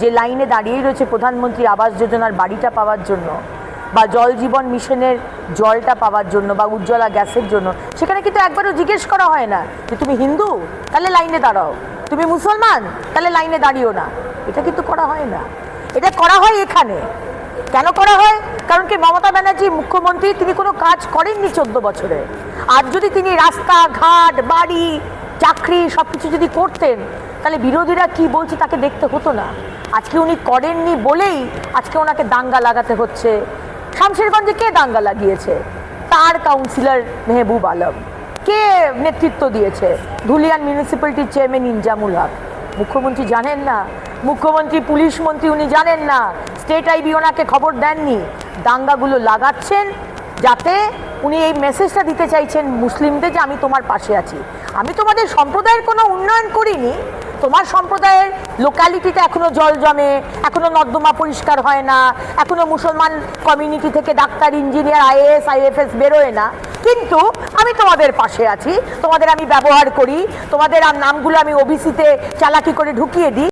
যে লাইনে দাঁড়িয়েই রয়েছে প্রধানমন্ত্রী আবাস যোজনার বাড়িটা পাওয়ার জন্য বা জল জীবন মিশনের জলটা পাওয়ার জন্য বা উজ্জ্বলা গ্যাসের জন্য, সেখানে কিন্তু একবারও জিজ্ঞেস করা হয় না যে তুমি হিন্দু? তাহলে লাইনে দাঁড়াও। তুমি মুসলমান? তাহলে লাইনে দাঁড়িও না। এটা কিন্তু করা হয় না। এটা করা হয় এখানে। কেন করা হয়? কারণ কি মমতা ব্যানার্জি মুখ্যমন্ত্রী, তিনি কোনো কাজ করেননি চোদ্দ বছরে। আর যদি তিনি রাস্তা, ঘাট, বাড়ি, চাকরি সব কিছু যদি করতেন, তাহলে বিরোধীরা কি বলছে তাকে দেখতে হতো না। আজকে উনি করেননি বলেই আজকে ওনাকে দাঙ্গা লাগাতে হচ্ছে। শামশেরগঞ্জে কে দাঙ্গা লাগিয়েছে? তার কাউন্সিলর মেহবুব আলম। কে নেতৃত্ব দিয়েছে? ধুলিয়ান মিউনিসিপ্যালিটির চেয়ারম্যান ইনজামুল হক। মুখ্যমন্ত্রী জানেন না। মুখ্যমন্ত্রী, পুলিশ মন্ত্রী উনি জানেন না। স্টেট আইবি ওনাকে খবর দেননি। দাঙ্গাগুলো লাগাচ্ছেন যাতে উনি এই মেসেজটা দিতে চাইছেন মুসলিমদের যে আমি তোমার পাশে আছি। আমি তোমাদের সম্প্রদায়ের কোনো উন্নয়ন করিনি। তোমার সম্প্রদায়ের লোকালিটিতে এখনও জল জমে, এখনও নর্দমা পরিষ্কার হয় না, এখনও মুসলমান কমিউনিটি থেকে ডাক্তার ইঞ্জিনিয়ার আইএএস আইএফএস বেরোয় না। কিন্তু আমি তোমাদের পাশে আছি, তোমাদের আমি ব্যবহার করি, তোমাদের নামগুলো আমি ওবিসিতে চালাকি করে ঢুকিয়ে দিই।